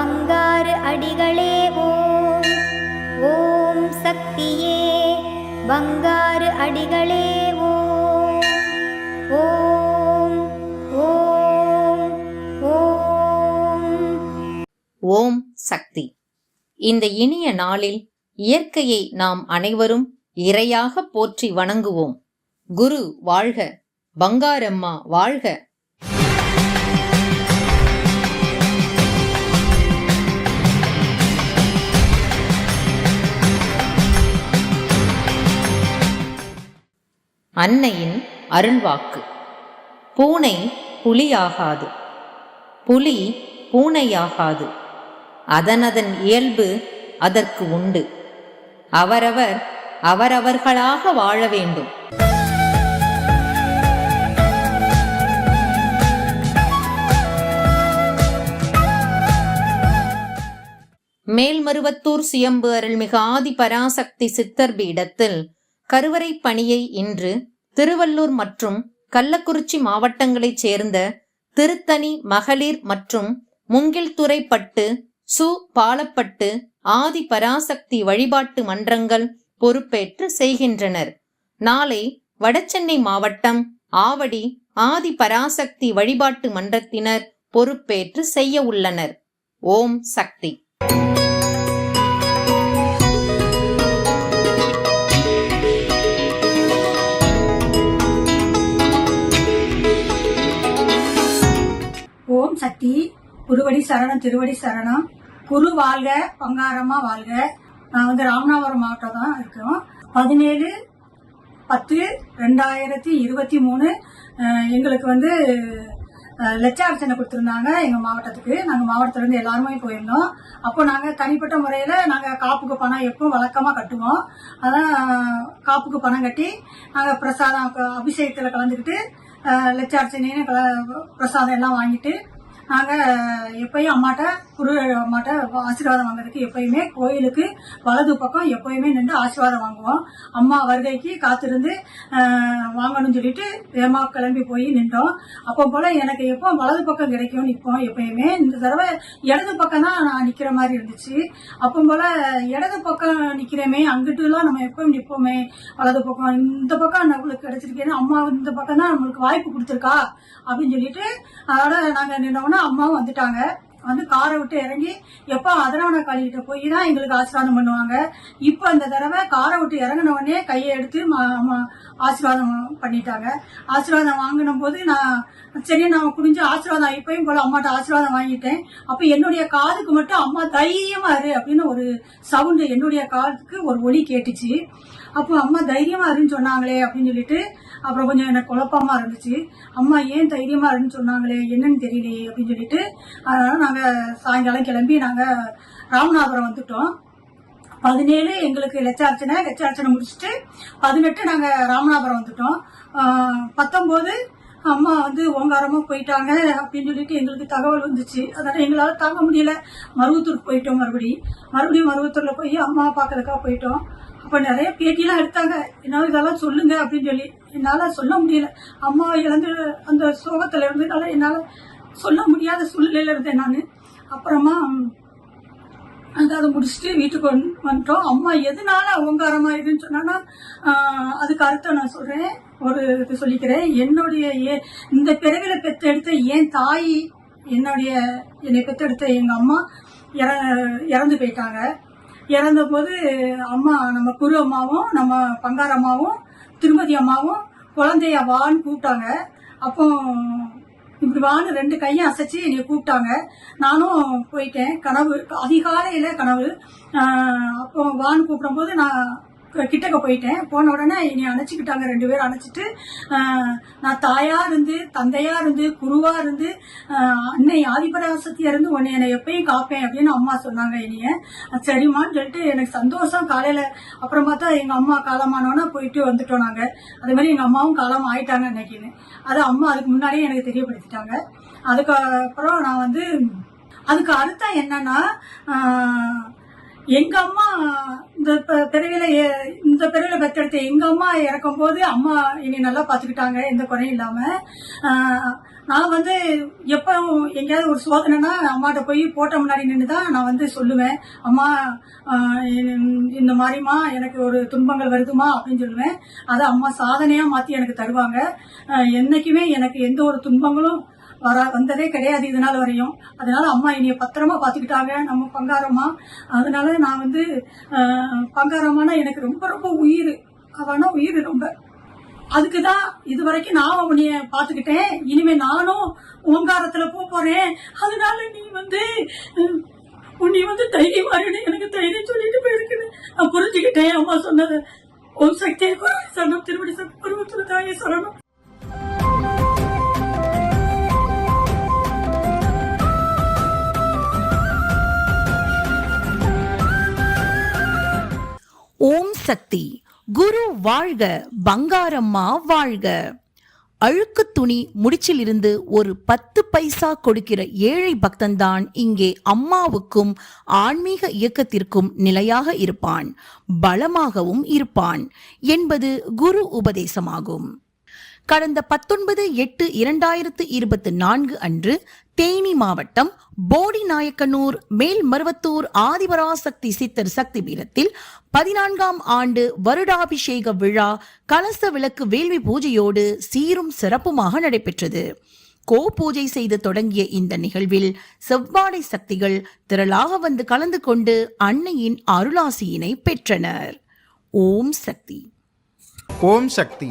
பங்காரு அடிகளே ஓம். ஓம் சக்தியே பங்காரு அடிகளே ஓம். ஓம் ஓம் ஓம். ஓம் சக்தி. இந்த இனிய நாளில் இயற்கையை நாம் அனைவரும் இறையாக போற்றி வணங்குவோம். குரு வாழ்க பங்காரம்மா வாழ்க. அன்னையின் அருள்வாக்கு. பூனை புலியாகாது. புலி பூனையாகாது. அதனதன் இயல்பு அதற்கு உண்டு. அவரவர் அவரவர்களாக வாழ வேண்டும். மேல்மருவத்தூர் சுயம்பு அருள்மிகு ஆதி பராசக்தி சித்தர் பீடத்தில் கருவறை பணியை இன்று திருவள்ளூர் மற்றும் கள்ளக்குறிச்சி மாவட்டங்களைச் சேர்ந்த திருத்தணி மகளிர் மற்றும் முங்கில்துறை பட்டு சு. பாலப்பட்டு ஆதி பராசக்தி வழிபாட்டு மன்றங்கள் பொறுப்பேற்று செய்கின்றனர். நாளை வடசென்னை மாவட்டம் ஆவடி ஆதி பராசக்தி வழிபாட்டு மன்றத்தினர் பொறுப்பேற்று செய்ய உள்ளனர். ஓம் சக்தி. சக்தி குருவடி சரணம் திருவடி சரணம். குரு வாழ்க பங்காரமா வாழ்க. நான் வந்து ராமநாதபுரம் மாவட்டம் தான் இருக்கோம் பதினேழு பத்து ரெண்டாயிரத்தி இருபத்தி மூணு எங்களுக்கு வந்து லட்சார்ச்சனை கொடுத்துருந்தாங்க எங்கள் மாவட்டத்துக்கு. நாங்கள் மாவட்டத்துலேருந்து எல்லாருமே போயிருந்தோம். அப்போ நாங்கள் தனிப்பட்ட முறையில் நாங்கள் காப்புக்கு பணம் எப்பவும் வழக்கமாக கட்டுவோம். அதான் காப்புக்கு பணம் கட்டி நாங்கள் பிரசாதம் அபிஷேகத்தில் கலந்துக்கிட்டு அஹ், லட்சார்ச்சனைன்னு கல- பிரசாதம் எல்லாம் வாங்கிட்டு நாங்கள் எப்பயும் அம்மாட்ட குரு அம்மாட்ட ஆசீர்வாதம் வாங்குறதுக்கு எப்பயுமே கோயிலுக்கு வலது பக்கம் எப்பயுமே நின்று ஆசீர்வாதம் வாங்குவோம். அம்மா வருகைக்கு காத்திருந்து வாங்கணும்னு சொல்லிட்டு வேமா கிளம்பி போய் நின்றோம். அப்போ போல எனக்கு எப்போ வலது பக்கம் கிடைக்கும் நிற்போம் எப்பயுமே. இந்த தடவை இடது பக்கம் தான் நான் நிற்கிற மாதிரி இருந்துச்சு. அப்போ போல இடது பக்கம் நிற்கிறோமே அங்கிட்டுலாம் நம்ம எப்பவும் நிற்போமே. வலது பக்கம் இந்த பக்கம் நம்மளுக்கு கிடைச்சிருக்கேன்னு அம்மா இந்த பக்கம் தான் நம்மளுக்கு வாய்ப்பு கொடுத்துருக்கா அப்படின்னு சொல்லிட்டு அதோட நாங்க நின்னோம்னா அம்மாவும் வந்துட்டாங்க. வந்து காரை விட்டு இறங்கி எப்போ அதரவண காளிகிட்ட போய் தான் எங்களுக்கு ஆசீர்வாதம் பண்ணுவாங்க. இப்போ அந்த தடவை காரை விட்டு இறங்கின உடனே கையை எடுத்து ஆசீர்வாதம் பண்ணிட்டாங்க. ஆசீர்வாதம் வாங்கின போது நான் சரி நான் குடிஞ்சு ஆசீர்வாதம் இப்பயும் போல அம்மாட்ட ஆசீர்வாதம் வாங்கிட்டேன். அப்ப என்னுடைய காதுக்கு மட்டும் அம்மா தைரியமா இரு அப்படின்னு ஒரு சவுண்டு என்னுடைய காதுக்கு ஒரு ஒலி கேட்டுச்சு. அப்போ அம்மா தைரியமா இருன்னு சொன்னாங்களே அப்படின்னு சொல்லிட்டு அப்புறம் கொஞ்சம் எனக்கு குழப்பமா இருந்துச்சு. அம்மா ஏன் தைரியமா இருன்னு சொன்னாங்களே என்னன்னு தெரியலையே அப்படின்னு சொல்லிட்டு அதனால நாங்க சாயங்காலம் கிளம்பி நாங்க ராமநாதபுரம் வந்துட்டோம். பதினேழு எங்களுக்கு லட்சார்ச்சனை லட்சார்ச்சனை முடிச்சுட்டு பதினெட்டு நாங்க ராமநாதபுரம் வந்துட்டோம். ஆஹ் பத்தொன்பது அம்மா வந்து ஓங்காரமா போயிட்டாங்க அப்படின்னு சொல்லிட்டு எங்களுக்கு தகவல் வந்துச்சு. அதனால எங்களால தாங்க முடியல. மருவத்தூருக்கு போயிட்டோம் மறுபடி மறுபடியும் மருவத்தூர்ல போய் அம்மா பார்க்கறதுக்காக போயிட்டோம். அப்ப நிறைய பேட்டியெல்லாம் எடுத்தாங்க. என்னால இதெல்லாம் சொல்லுங்க அப்படின்னு சொல்லி. என்னால சொல்ல முடியல. அம்மா இழந்து அந்த சோகத்துல இருந்ததுனால என்னால சொல்ல முடியாத சூழ்நிலையில இருந்தேன் நான். அப்புறமா அதை முடிச்சுட்டு வீட்டுக்கு வந்து- வந்துட்டோம். அம்மா எதனால அவங்காரமா இதுன்னு சொன்னா அதுக்கு அர்த்தம் நான் சொல்றேன். ஒரு இது சொல்லிக்கிறேன். என்னுடைய ஏ- இந்த பிறவில பெத்தெடுத்த என் தாய் என்னுடைய என்னை பெத்தெடுத்த எங்க அம்மா இற- இறந்து போயிட்டாங்க. இறந்த போது அம்மா நம்ம குரு அம்மாவும் நம்ம பங்கார அம்மாவும் திருமதி அம்மாவும் குழந்தைய வான்னு கூப்பிட்டாங்க. அப்போ இப்படி வான்னு ரெண்டு கையும் அசைச்சு என்னை கூப்பிட்டாங்க. நானும் போயிட்டேன். கனவு அதிகாலையில கனவு. அப்போ வான்னு கூப்பிடும்போது நான் கிட்டக்க போயிட்டேன். போன உடனே என்னை அணைச்சிக்கிட்டாங்க ரெண்டு பேரும் அணைச்சிட்டு நான் தாயா இருந்து தந்தையா இருந்து குருவா இருந்து அன்னை ஆதிபராசத்தியா இருந்து உன்னை என்னை எப்பயும் காப்பேன் அப்படின்னு அம்மா சொன்னாங்க என்னைய. சரிம்மான்னு சொல்லிட்டு எனக்கு சந்தோஷம் காலையில. அப்புறம் பார்த்தா எங்க அம்மா காலமானோன்னா போயிட்டு வந்துட்டோம் நாங்க. அதே மாதிரி எங்க அம்மாவும் காலம் ஆயிட்டாங்க இன்னைக்குன்னு அது அம்மா அதுக்கு முன்னாடியே எனக்கு தெரியப்படுத்திட்டாங்க. அதுக்கப்புறம் நான் வந்து அதுக்கு அர்த்தம் என்னன்னா எங்க அம்மா இந்த ப- இந்த பிறவில பெற்றெடுத்த எங்க அம்மா இறக்கும் போது அம்மா என்னை நல்லா பாத்துக்கிட்டாங்க எந்த குறையும் இல்லாம. நான் வந்து எப்போ எங்கேயாவது ஒரு சோதனைனா அம்மாட்ட போய் போட்ட முன்னாடி நின்று தான் நான் வந்து சொல்லுவேன். அம்மா இந்த- மாதிரிமா எனக்கு ஒரு துன்பங்கள் வருதுமா அப்படின்னு சொல்லுவேன். அதை அம்மா சாதனையா மாத்தி எனக்கு தருவாங்க. என்னைக்குமே எனக்கு எந்த ஒரு துன்பங்களும் வரா வந்ததே கிடையாது இது நாள் வரையும். அதனால அம்மா என்னைய பத்திரமா பாத்துக்கிட்டாங்க. நம்ம பங்காரம்மா. அதனால நான் வந்து ஆஹ், பங்காரம்மானா எனக்கு ரொம்ப ரொம்ப உயிர். அவனா உயிர் ரொம்ப. அதுக்குதான் இது வரைக்கும் நான் உன்னைய பாத்துக்கிட்டேன். இனிமே நானும் ஓங்காரத்துல போக போறேன். அதனால நீ வந்து உன்னை வந்து தைரியம் இரு, எனக்கு தைரியம் சொல்லிட்டு போயிருக்குன்னு நான் புரிஞ்சுக்கிட்டேன். அம்மா சொன்னது. ஓம் சக்தியை சரணம் திருவடி சக்தி பருவத்துல தாயே சரணம் சக்தி. குரு வாழ்க பங்காரம்மா வாழ்க. அழுக்கு துணி முடிச்சிலிருந்து ஒரு பத்து பைசா கொடுக்கிற ஏழை பக்தன்தான் இங்கே அம்மாவுக்கும் ஆன்மீக இயக்கத்திற்கும் நிலையாக இருப்பான் பலமாகவும் இருப்பான் என்பது குரு உபதேசமாகும். கடந்த பத்தொன்பது எட்டு இரண்டாயிரத்து இருபத்தி நான்கு அன்று தேனி மாவட்டம் போடி நாயக்கனூர் மேல்மருவத்தூர் ஆதிபராசக்தி சித்தர் சக்தி பீடத்தில் பதினான்காம் ஆண்டு வருடாபிஷேக விழா கலச விளக்கு வேள்வி பூஜையோடு சீரும் சிறப்புமாக நடைபெற்றது. கோ பூஜை செய்து தொடங்கிய இந்த நிகழ்வில் செவ்வாடை சக்திகள் திரளாக வந்து கலந்து கொண்டு அன்னையின் அருளாசியினை பெற்றனர். ஓம் சக்தி. ஓம் சக்தி.